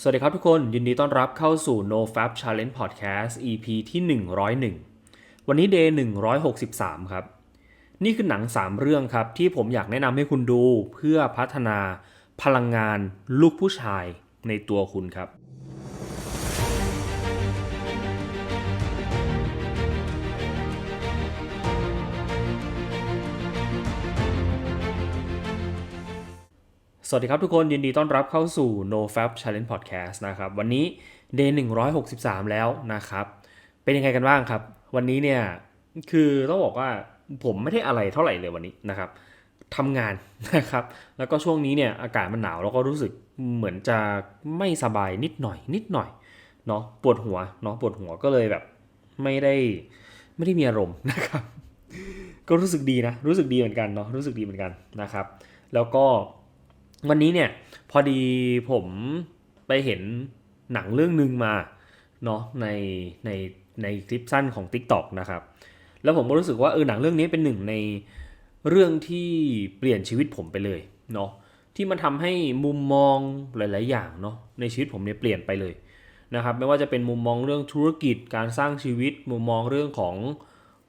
สวัสดีครับทุกคน ยินดีต้อนรับเข้าสู่ No Fab Challenge Podcast EP ที่ 101 วันนี้ Day 163 ครับ นี่คือหนัง 3 เรื่องครับ ที่ผมอยากแนะนำให้คุณดูเพื่อพัฒนาพลังงานลูกผู้ชายในตัวคุณครับ สวัสดีครับทุกคนยินดีต้อนรับเข้าสู่ No Fab Challenge Podcast นะครับ วันนี้ Day 163 แล้วนะครับ เป็นยังไงกันบ้างครับ วันนี้เนี่ยคือต้องบอกว่าผมไม่ได้อะไรเท่าไหร่เลยวันนี้นะครับทำงานนะครับ แล้วก็ช่วงนี้เนี่ยอากาศมันหนาวแล้วก็รู้สึกเหมือนจะไม่สบายนิดหน่อย นิดหน่อยเนาะปวดหัวเนาะปวดหัวก็เลยแบบไม่ได้ไม่ได้มีอารมณ์นะครับ ก็รู้สึกดีนะรู้สึกดีเหมือนกันเนาะรู้สึกดีเหมือนกันนะครับ แล้วก็ วันนี้เนี่ยพอดีผมไปเห็นหนังเรื่องหนึ่งมาเนาะในในในคลิปสั้นของ TikTok นะครับ แล้วผมก็รู้สึกว่าเออหนังเรื่องนี้เป็นหนึ่งในเรื่องที่เปลี่ยนชีวิตผมไปเลยเนาะที่มันทำให้มุมมองหลาย ๆ อย่างเนาะในชีวิตผมเนี่ยเปลี่ยนไปเลยนะครับไม่ว่าจะเป็นมุมมองเรื่องธุรกิจการสร้างชีวิต มุมมองเรื่องของ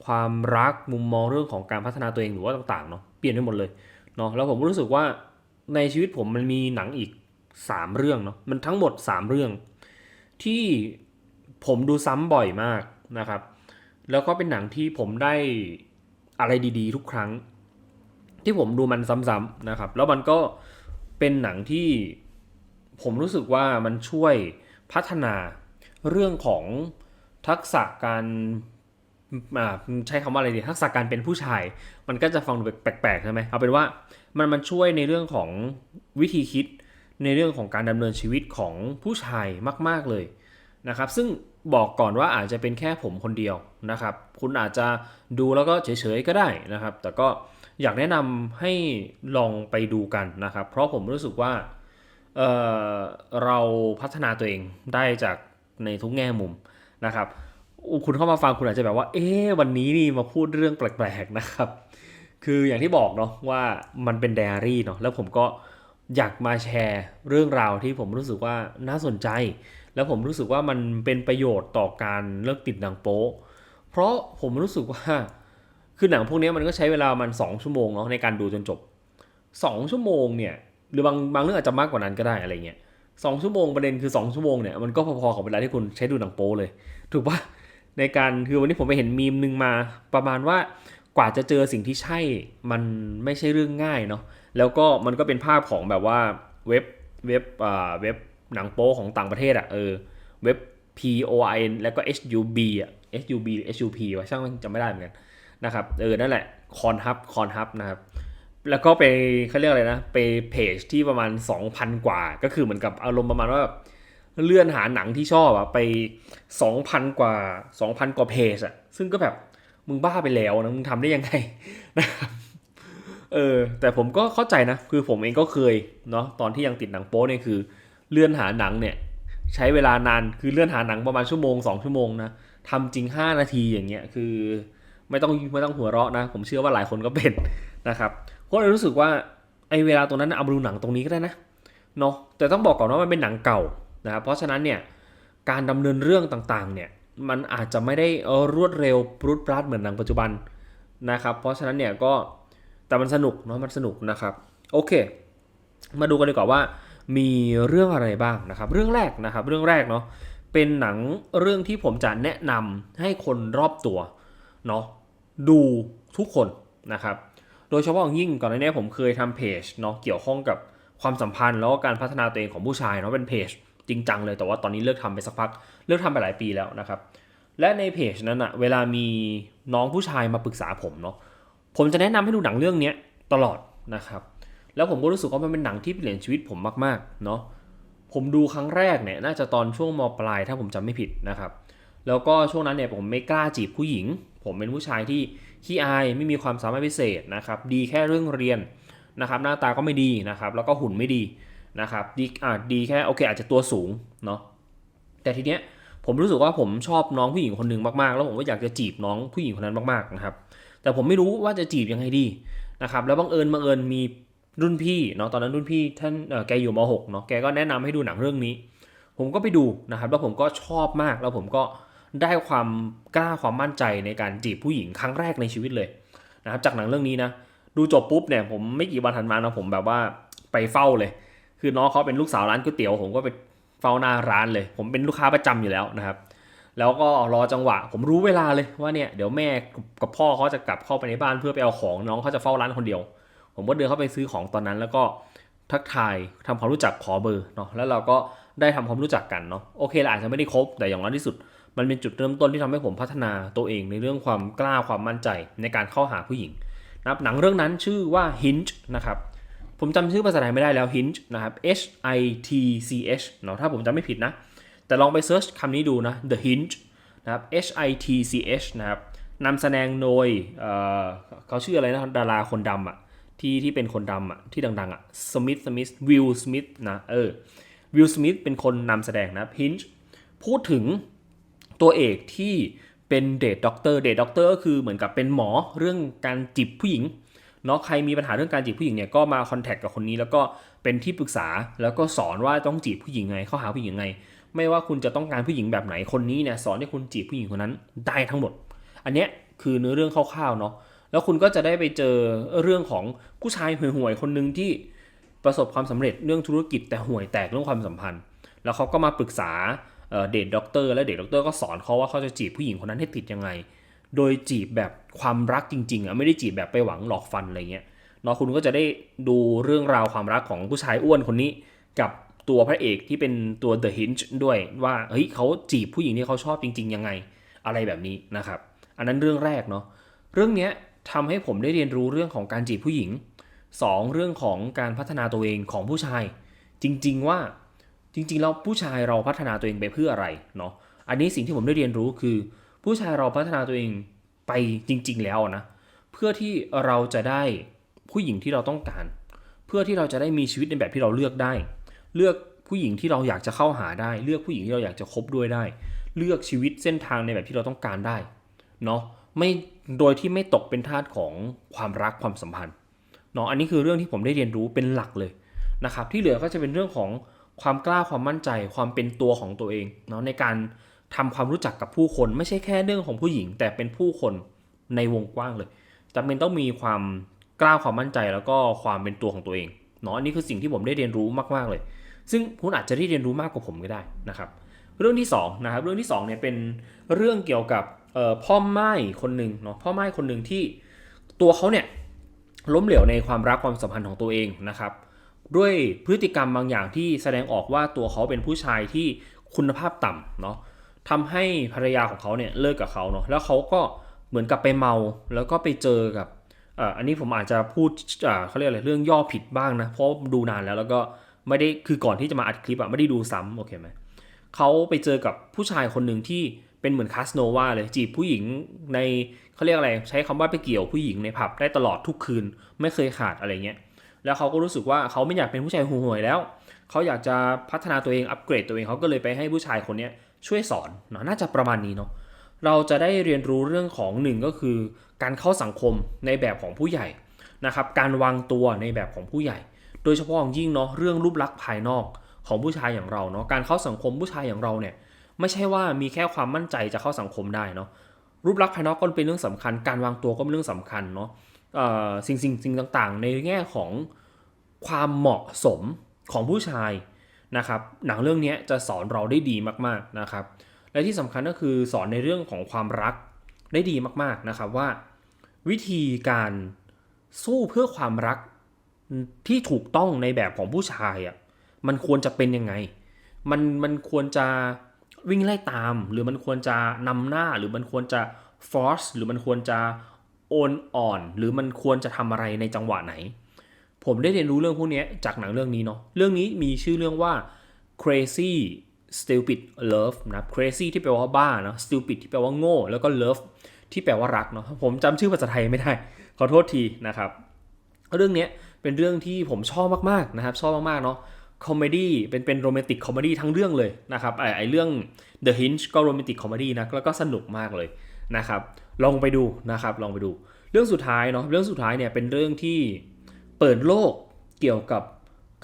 ความรักมุมมองเรื่องของการพัฒนาตัวเองหรือว่าต่าง ๆ เนาะเปลี่ยนไปหมดเลยเนาะแล้วผมก็รู้สึกว่า ในชีวิตผมมันมีหนังอีก 3 เรื่องเนาะมันทั้งหมด 3 เรื่อง ที่ผมดูซ้ำบ่อยมากนะครับ แล้วก็เป็นหนังที่ผมได้อะไรดีๆ ทุกครั้ง ที่ผมดูมันซ้ำๆนะครับ แล้วมันก็เป็นหนังที่ผมรู้สึกว่ามันช่วยพัฒนาเรื่องของทักษะการ ใช้คำว่าอะไรดีทักษะการเป็นผู้ชาย มันก็จะฟังดูแปลกๆใช่ไหมเอาเป็นว่ามันมันช่วยในเรื่องของวิธีคิดในเรื่องของการดำเนินชีวิตของผู้ชายมาก ๆเลยนะครับซึ่งบอกก่อนว่าอาจจะเป็นแค่ผมคนเดียวนะครับ คุณอาจจะดูแล้วก็เฉยๆก็ได้นะครับ แต่ก็อยากแนะนำให้ลองไปดูกันนะครับ เพราะผมรู้สึกว่าเเราพัฒนาตัวเองได้จากในทุกแง่มุมนะครับ คุณเข้ามาฟังคุณอาจจะแบบว่า เอ๊วันนี้นี่มาพูดเรื่องแปลกๆนะครับ คืออย่างที่บอกเนาะว่ามันเป็นไดอารี่เนาะแล้วผมก็อยากมาแชร์เรื่องราวที่ผมรู้สึกว่าน่าสนใจ แล้วผมรู้สึกว่ามันเป็นประโยชน์ต่อการเลิกติดหนังโป๊เพราะผมรู้สึกว่าคือหนังพวกนี้มันก็ใช้เวลามันสองชั่วโมงเนาะในการดูจนจบสองชั่วโมงเนี่ยหรือบางบางเรื่องอาจจะมากกว่านั้นก็ได้อะไรเงี้ยสองชั่วโมงประเด็นคือ 2 ชั่วโมงเนี่ยมันก็พอๆกับเวลาที่คุณใช้ดูหนังโป๊เลย ถูกปะ ในการคือวันนี้ผมไปเห็นมีมหนึ่งมาประมาณว่ากว่าจะเจอสิ่งที่ใช่มันไม่ใช่เรื่องง่ายเนาะแล้วก็มันก็เป็นภาพของแบบว่าเว็บเว็บอ่าเว็บหนังโป๊ของต่างประเทศอะ่ะเออเว็บ P O I N แล้วก็ H U B อะ H U B H U P วะช่างจำไม่ได้เหมือนกันนะครับเออนั่นแหละคอนฮับคอนฮับนะครับแล้วก็ไปเขาเรียกอะไรนะ ไปเพจที่ประมาณ 2,000 กว่า ก็คือเหมือนกับอารมณ์ประมาณว่าแบบ เลื่อนหาหนังที่ชอบอะไป2,000กว่า2,000กว่าเพจอะซึ่งก็แบบมึงบ้าไปแล้วนะมึงทำได้ยังไงนะครับเออแต่ผมก็เข้าใจนะคือผมเองก็เคยเนาะตอนที่ยังติดหนังโป๊เนี่ยคือเลื่อนหาหนังเนี่ยใช้เวลานานคือเลื่อนหาหนังประมาณชั่วโมง 2 ชั่วโมงนะทำจริง 5 นาทีอย่างเงี้ยคือไม่ต้องไม่ต้องหัวเราะนะ ผมเชื่อว่าหลายคนก็เป็นนะครับก็เลยรู้สึกว่าไอเวลาตรงนั้นเอามาดูหนังตรงนี้ก็ได้นะเนาะแต่ต้องบอกก่อนว่ามันเป็นหนังเก่า นะครับเพราะฉะนั้นเนี่ยการดำเนินเรื่องต่างๆเนี่ยมันอาจจะไม่ได้รวดเร็วปรุดปราดเหมือนหนังปัจจุบันนะครับเพราะฉะนั้นเนี่ยก็แต่มันสนุกเนาะมันสนุกนะครับโอเค มาดูกันดีกว่าว่ามีเรื่องอะไรบ้างนะครับ เรื่องแรกนะครับเรื่องแรกเนาะเป็นหนังเรื่องที่ผมจะแนะนำให้คนรอบตัวเนาะดูทุกคนนะครับโดยเฉพาะอย่างยิ่งก่อนหน้านี้ผมเคยทำเพจเนาะเกี่ยวข้องกับความสัมพันธ์แล้วก็การพัฒนาตัวเองของผู้ชายเนาะเป็นเพจ จริงจังเลยแต่ว่าตอนนี้เลิกทำไปสักพัก เลิกทำไปหลายปีแล้วนะครับ และในเพจนั้นอะเวลามีน้องผู้ชายมาปรึกษาผมเนาะผมจะแนะนำให้ดูหนังเรื่องนี้ตลอดนะครับ แล้วผมก็รู้สึกว่ามันเป็นหนังที่เปลี่ยนชีวิตผมมากๆเนาะผมดูครั้งแรกเนี่ยน่าจะตอนช่วงมปลายถ้าผมจำไม่ผิดนะครับ แล้วก็ช่วงนั้นเนี่ยผมไม่กล้าจีบผู้หญิง ผมเป็นผู้ชายที่ขี้อายไม่มีความสามารถพิเศษนะครับ ดีแค่เรื่องเรียนนะครับ หน้าตาก็ไม่ดีนะครับ แล้วก็หุ่นไม่ดี นะครับดีอ่าดีแค่โอเค อาจจะตัวสูงเนาะแต่ทีเนี้ยผมรู้สึกว่าผมชอบน้องผู้หญิงคนหนึ่งมากๆ แล้วผมก็อยากจะจีบน้องผู้หญิงคนนั้นมากๆนะครับ แต่ผมไม่รู้ว่าจะจีบยังไงดีนะครับ แล้วบังเอิญบังเอิญมีรุ่นพี่เนาะตอนนั้นรุ่นพี่ท่านแกอยู่ม .6 เนาะแกก็แนะนำให้ดูหนังเรื่องนี้ ผมก็ไปดูนะครับแล้วผมก็ชอบมากแล้วผมก็ได้ความกล้าความมั่นใจในการจีบผู้หญิงครั้งแรกในชีวิตเลยนะครับจากหนังเรื่องนี้นะดูจบปุ๊บเนี่ยผมไม่กี่วันถัดมานะผมแบบว่าไปเฝ้าเลย คือน้องเขาเป็นลูกสาวร้านก๋วยเตี๋ยวผมก็ไปเฝ้าหน้าร้านเลย ผมเป็นลูกค้าประจำอยู่แล้วนะครับ แล้วก็รอจังหวะ ผมรู้เวลาเลยว่าเนี่ยเดี๋ยวแม่กับพ่อเขาจะกลับเข้าไปในบ้านเพื่อไปเอาของน้องเขาจะเฝ้าร้านคนเดียว ผมก็เดินเข้าไปซื้อของตอนนั้น แล้วก็ทักทายทำความรู้จักขอเบอร์เนาะแล้วเราก็ได้ทำความรู้จักกันเนาะโอเคละอาจจะไม่ได้ครบแต่อย่างน้อยที่สุด มันเป็นจุดเริ่มต้นที่ทำให้ผมพัฒนาตัวเองในเรื่องความกล้าความมั่นใจในการเข้าหาผู้หญิงนะครับหนังเรื่องนั้นชื่อว่า Hinge นะครับ ผมจำชื่อภาษาไทยไม่ได้แล้ว Hinge นะครับ H I T C H เนาะถ้าผมจำไม่ผิดนะ แต่ลองไปเซิร์ชคำนี้ดูนะ The Hinge นะครับ H I T C H นะครับนำแสดงโดยเเขาชื่ออะไรนะ ดาราคนดำอะที่ที่เป็นคนดำอะที่ดังๆอะสมิธสมิธวิลสมิธนะเออวิลสมิธเป็นคนนำแสดงนะ Hinge พูดถึงตัวเอกที่เป็นเดทด็อกเตอร์เดทด็อกเตอร์ก็คือเหมือนกับเป็นหมอเรื่องการจีบผู้หญิง เนาะใครมีปัญหาเรื่องการจีบผู้หญิงเนี่ยก็มาคอนแทคกับคนนี้แล้วก็เป็นที่ปรึกษาแล้วก็สอนว่าต้องจีบผู้หญิงไงเข้าหาผู้หญิงไง ไม่ว่าคุณจะต้องการผู้หญิงแบบไหนคนนี้เนี่ยสอนให้คุณจีบผู้หญิงคนนั้นได้ทั้งหมด อันเนี้ยคือเนื้อเรื่องคร่าวๆเนาะแล้วคุณก็จะได้ไปเจอเรื่องของผู้ชายห่วยๆคนหนึ่งที่ประสบความสำเร็จเรื่องธุรกิจแต่ห่วยแตกเรื่องความสัมพันธ์ แล้วเขาก็มาปรึกษาเดทด็อกเตอร์และเดทด็อกเตอร์ก็สอนเขาว่าเขาจะจีบผู้หญิงคนนั้นให้ติดยังไง โดยจีบแบบความรักจริง ๆอะไม่ได้จีบแบบไปหวังหลอกฟันอะไรเงี้ยเนาะคุณก็จะได้ดูเรื่องราวความรักของผู้ชายอ้วนคนนี้ กับตัวพระเอกที่เป็นตัว The Hinge ด้วยว่าเฮ้ยเขาจีบผู้หญิงที่เขาชอบจริง ๆ ยังไงอะไรแบบนี้นะครับ อันนั้นเรื่องแรกเนาะเรื่องเนี้ยทำให้ผมได้เรียนรู้เรื่องของการจีบผู้หญิง 2 เรื่องของการพัฒนาตัวเองของผู้ชาย จริง ๆ ว่าจริงๆแล้วผู้ชายเราพัฒนาตัวเองไปเพื่ออะไรเนาะอันนี้สิ่งที่ผมได้เรียนรู้คือ ผู้ชายเราพัฒนาตัวเองไปจริง ๆ แล้วนะ เพื่อที่เราจะได้ผู้หญิงที่เราต้องการ เพื่อที่เราจะได้มีชีวิตในแบบที่เราเลือกได้ เลือกผู้หญิงที่เราอยากจะเข้าหาได้ เลือกผู้หญิงที่เราอยากจะคบด้วยได้ เลือกชีวิตเส้นทางในแบบที่เราต้องการได้เนาะไม่โดยที่ไม่ตกเป็นทาสของความรักความสัมพันธ์เนาะอันนี้คือเรื่องที่ผมได้เรียนรู้เป็นหลักเลยนะครับที่เหลือก็จะเป็นเรื่องของความกล้าความมั่นใจความเป็นตัวของตัวเองเนาะในการ ทำความรู้จักกับผู้คนไม่ใช่แค่เรื่องของผู้หญิง แต่เป็นผู้คนในวงกว้างเลยจำเป็นต้องมีความกล้าความมั่นใจแล้วก็ความเป็นตัวของตัวเองเนาะอันนี้คือสิ่งที่ผมได้เรียนรู้มากๆเลย ซึ่งคุณอาจจะได้เรียนรู้มากกว่าผมก็ได้นะครับเรื่องที่2นะครับเรื่องที่2เนี่ยเป็นเรื่องเกี่ยวกับพ่อไม้คนหนึ่งเนาะพ่อไม้คนหนึ่งที่ตัวเขาเนี่ยล้มเหลวในความรักความสัมพันธ์ของตัวเองนะครับ ด้วยพฤติกรรมบางอย่างที่แสดงออกว่าตัวเขาเป็นผู้ชายที่คุณภาพต่ำเนาะ ทำให้ภรรยาของเขาเนี่ยเลิกกับเขาเนาะแล้วเขาก็เหมือนกับไปเมาแล้วก็ไปเจอกับอันนี้ผมอาจจะพูดเขาเรียกอะไรเรื่องย่อผิดบ้างนะเพราะดูนานแล้วแล้วก็ไม่ได้คือก่อนที่จะมาอัดคลิปอะไม่ได้ดูซ้ำโอเคไหมเขาไปเจอกับผู้ชายคนหนึ่งที่เป็นเหมือนคาสโนวาเลยจีบผู้หญิงในเขาเรียกอะไรใช้คำว่าไปเกี่ยวผู้หญิงในผับได้ตลอดทุกคืนไม่เคยขาดอะไรเงี้ยแล้วเขาก็รู้สึกว่าเขาไม่อยากเป็นผู้ชายห่วยๆแล้ว เขาอยากจะพัฒนาตัวเองอัปเกรดตัวเองเขาก็เลยไปให้ผู้ชายคนนี้ ช่วยสอนเนาะน่าจะประมาณนี้เนาะเราจะได้เรียนรู้เรื่องของหนึ่งก็คือ การเข้าสังคมในแบบของผู้ใหญ่นะครับการวางตัวในแบบของผู้ใหญ่ โดยเฉพาะอย่างยิ่งเนาะเรื่องรูปลักษณ์ภายนอกของผู้ชายอย่างเราเนาะการเข้าสังคมผู้ชายอย่างเราเนี่ยไม่ใช่ว่ามีแค่ความมั่นใจจะเข้าสังคมได้เนาะรูปลักษณ์ภายนอกก็เป็นเรื่องสำคัญ การวางตัวก็เป็นเรื่องสำคัญเนาะสิ่งสิ่งสิ่งต่างๆ ในแง่ของความเหมาะสมของผู้ชาย นะครับหนังเรื่องนี้จะสอนเราได้ดีมากๆนะครับ และที่สำคัญก็คือสอนในเรื่องของความรักได้ดีมากๆนะครับว่า วิธีการสู้เพื่อความรักที่ถูกต้องในแบบของผู้ชายอะ่ะมันควรจะเป็นยังไง มันมันควรจะวิ่งไล่ตาม หรือมันควรจะนำหน้าหรือมันควรจะ force หรือมันควรจะโอนอ่อนหรือมันควรจะทำอะไรในจังหวะไหน ผมได้เรียนรู้เรื่องพวกนี้จากหนังเรื่องนี้เนาะเรื่องนี้มีชื่อเรื่องว่า crazy stupid love นะ crazy ที่แปลว่าบ้าเนาะ stupid ที่แปลว่าโง่ แล้วก็ love ที่แปลว่ารักเนาะผมจำชื่อภาษาไทยไม่ได้ ขอโทษทีนะครับ เรื่องนี้เป็นเรื่องที่ผมชอบมากๆนะครับ ชอบมากๆเนาะคอมเมดี้เป็นเป็นโรแมนติกคอมเมดี้ทั้งเรื่องเลยนะครับไอไอเรื่อง The Hinge ก็โรแมนติกคอมเมดี้นะแล้วก็สนุกมากเลยนะครับ ลองไปดูนะครับ ลองไปดู เรื่องสุดท้ายเนาะเรื่องสุดท้ายเนี่ยเป็นเรื่องที่ เปิดโลกเกี่ยวกับ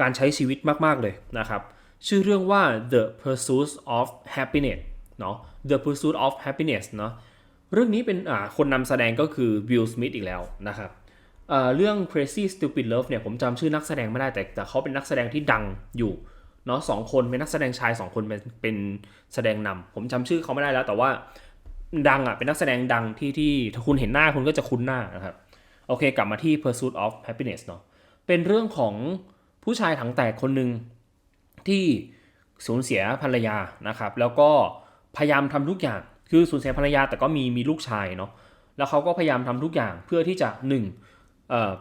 การใช้ชีวิตมาก ๆ เลยนะครับ ชื่อเรื่องว่า The Pursuit of Happiness เนาะ The Pursuit of Happiness เนาะเรื่องนี้เป็นคนนำแสดงก็คือ Will Smith อีกแล้วนะครับเเรื่อง Crazy Stupid Love เนี่ยผมจำชื่อนักแสดงไม่ได้แต่แต่เขาเป็นนักแสดงที่ดังอยู่เนาะสองคนเป็นนักแสดงชายสองคนเป็นเป็นแสดงนำผมจำชื่อเขาไม่ได้แล้วแต่ว่าดังอะเป็นนักแสดงดังที่ที่ถ้าคุณเห็นหน้าคุณก็จะคุ้นหน้านะครับ โอเค กลับมาที่ Pursuit of Happiness เนาะเป็นเรื่องของผู้ชายถังแตกคนหนึ่งที่สูญเสียภรรยานะครับ แล้วก็พยายามทำทุกอย่าง คือสูญเสียภรรยาแต่ก็มีมีลูกชายเนาะแล้วเขาก็พยายามทำทุกอย่างเพื่อที่จะหนึ่งเออ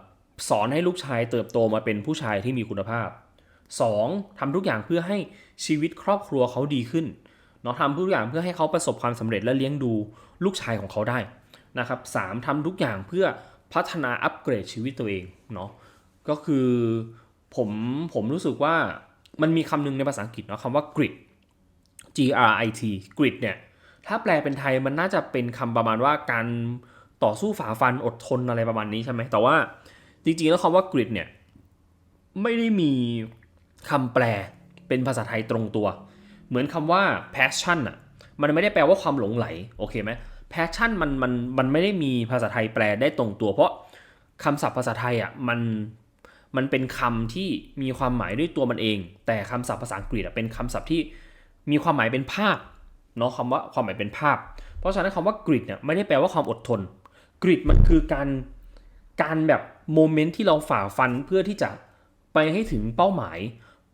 สอนให้ลูกชายเติบโตมาเป็นผู้ชายที่มีคุณภาพ 2. ทำทุกอย่างเพื่อให้ชีวิตครอบครัวเขาดีขึ้นเนาะทำทุกอย่างเพื่อให้เขาประสบความสำเร็จและเลี้ยงดูลูกชายของเขาได้นะครับสามทำทุกอย่างเพื่อ พัฒนาอัปเกรดชีวิตตัวเองเนาะก็คือผมผมรู้สึกว่ามันมีคำหนึ่งในภาษาอังกฤษเนาะคำว่า grit G R I T grit เนี่ยถ้าแปลเป็นไทยมันน่าจะเป็นคำประมาณว่าการต่อสู้ฝ่าฟันอดทนอะไรประมาณนี้ใช่ไหมแต่ว่าจริงๆแล้วคำว่า grit เนี่ยไม่ได้มีคำแปลเป็นภาษาไทยตรงตัว เหมือนคำว่า passion อะมันไม่ได้แปลว่าความหลงไหลโอเคไหม passion มันมันมันไม่ได้มีภาษาไทยแปลได้ตรงตัว เพราะคำศัพท์ภาษาไทยอะมันมันเป็นคำที่มีความหมายด้วยตัวมันเอง แต่คำศัพท์ภาษาอังกฤษอะเป็นคำศัพท์ที่มีความหมายเป็นภาพเนาะคำว่าความหมายเป็นภาพ เพราะฉะนั้นคำว่ากริดเนี่ยไม่ได้แปลว่าความอดทนกริดมันคือการการแบบโมเมนต์ที่เราฝ่าฟันเพื่อที่จะไปให้ถึงเป้าหมาย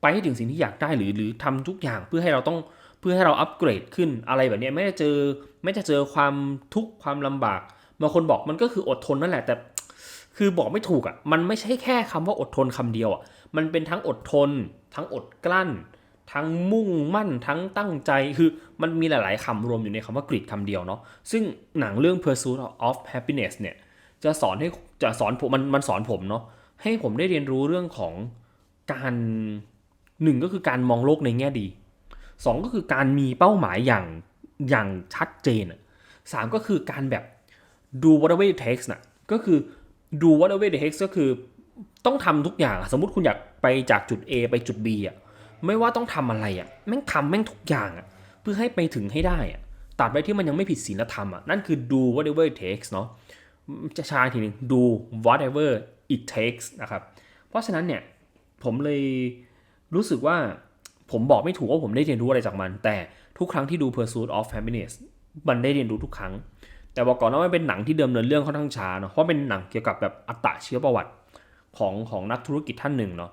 ไปให้ถึงสิ่งที่อยากได้หรือหรือทำทุกอย่างเพื่อให้เราต้อง เพื่อให้เราอัปเกรดขึ้นอะไรแบบนี้ไม่ได้เจอไม่ได้เจอความทุกข์ความลำบากบางคนบอกมันก็คืออดทนนั่นแหละแต่ คือบอกไม่ถูกอะมันไม่ใช่แค่คำว่าอดทนคำเดียวอะมันเป็นทั้งอดทน ทั้งอดกลั้น ทั้งมุ่งมั่น ทั้งตั้งใจคือมันมีหลาย ๆคำรวมอยู่ในคำว่ากริดคำเดียวเนาะซึ่งหนังเรื่อง Pursuit of Happiness เนี่ยจะสอนให้จะสอนผมมันมันสอนผมเนาะให้ผมได้เรียนรู้เรื่องของการหนึ่งก็คือการมองโลกในแง่ดี สองก็คือการมีเป้าหมายอย่างอย่างชัดเจนสามก็คือการแบบดู whatever it takes นะก็คือดู whatever it takes ก็คือต้องทำทุกอย่างสมมติคุณอยากไปจากจุด A ไปจุด B อะไม่ว่าต้องทำอะไรอะแม่งทำแม่งทุกอย่างอะเพื่อให้ไปถึงให้ได้อะตัดไปที่มันยังไม่ผิดศีลธรรมอะนั่นคือดู whatever it takes เนาะจะชาทีหนึ่งดู whatever it takes นะครับ เพราะฉะนั้นเนี่ยผมเลยรู้สึกว่า ผมบอกไม่ถูกว่าผมได้เรียนรู้อะไรจากมัน แต่ทุกครั้งที่ดู Pursuit of Happiness มันได้เรียนรู้ทุกครั้ง แต่บอกก่อนว่ามันเป็นหนังที่เดิมเนินเรื่องค่อนข้างช้าเนาะเพราะเป็นหนังเกี่ยวกับแบบอัตเชีวประวัติของของนักธุรกิจท่านหนึ่งเนาะ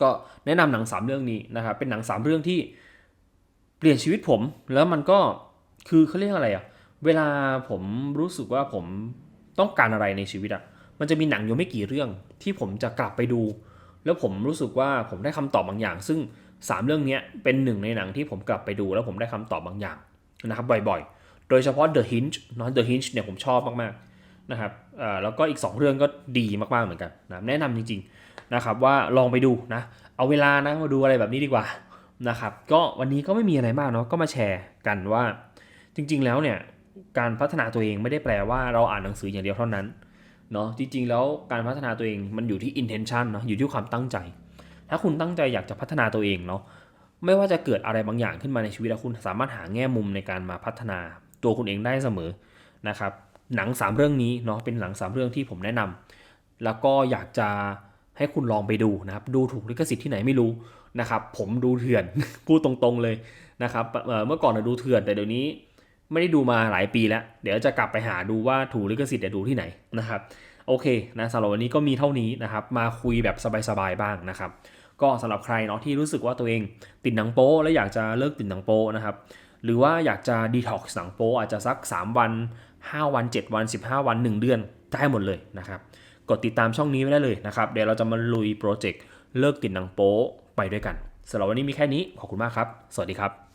ก็แนะนำหนัง 3 เรื่องนี้นะครับเป็นหนัง 3 เรื่องที่เปลี่ยนชีวิตผม แล้วมันก็คือเขาเรียกอะไรอะเวลาผมรู้สึกว่าผมต้องการอะไรในชีวิตอะมันจะมีหนังอยู่ไม่กี่เรื่องที่ผมจะกลับไปดู แล้วผมรู้สึกว่าผมได้คำตอบบางอย่าง ซึ่ง 3 เรื่องนี้เป็นหนึ่งในหนังที่ผมกลับไปดูแล้วผมได้คำตอบบางอย่างนะครับบ่อยๆ โดยเฉพาะ The Hinge นาะ The Hinge เนี่ยผมชอบมากๆนะครับแล้วก็อีก 2 เรื่องก็ดีมากๆเหมือนกันนะแนะนำจริงๆนะครับว่าลองไปดูนะเอาเวลานะมาดูอะไรแบบนี้ดีกว่านะครับก็วันนี้ก็ไม่มีอะไรมากเนาะก็มาแชร์กันว่า จริง ๆ แล้วเนี่ยการพัฒนาตัวเองไม่ได้แปลว่าเราอ่านหนังสืออย่างเดียวเท่านั้นเนาะจริงๆ แล้วการพัฒนาตัวเองมันอยู่ที่ intention เนาะอยู่ที่ความตั้งใจ ถ้าคุณตั้งใจอยากจะพัฒนาตัวเองเนาะไม่ว่าจะเกิดอะไรบางอย่างขึ้นมาในชีวิตแล้วคุณสามารถหาแง่มุมในการมาพัฒนาตัวคุณเองได้เสมอนะครับหนัง 3 เรื่องนี้เนาะเป็นหนัง 3 เรื่องที่ผมแนะนำแล้วก็อยากจะให้คุณลองไปดูนะครับดูถูกลิขสิทธิ์ที่ไหนไม่รู้นะครับผมดูเถื่อนพูดตรงๆเลยนะครับเมื่อก่อนดูเถื่อนแต่เดี๋ยวนี้ไม่ได้ดูมาหลายปีแล้ว เดี๋ยวจะกลับไปหาดูว่าถูกลิขสิทธิ์จะดูที่ไหนนะครับโอเคนะสำหรับวันนี้ก็มีเท่านี้นะครับมาคุยแบบสบายๆบ้างนะครับ ก็สำหรับใครเนาะที่รู้สึกว่าตัวเองติดหนังโป๊และอยากจะเลิกติดหนังโป๊นะครับหรือว่าอยากจะดีท็อกซ์หนังโป๊อาจจะสัก 3 วัน 5 วัน 7 วัน 15 วัน 1 เดือนได้หมดเลยนะครับกดติดตามช่องนี้ไว้ได้เลยนะครับเดี๋ยวเราจะมาลุยโปรเจกต์เลิกติดหนังโป๊ไปด้วยกันสำหรับวันนี้มีแค่นี้ขอบคุณมากครับ สวัสดีครับ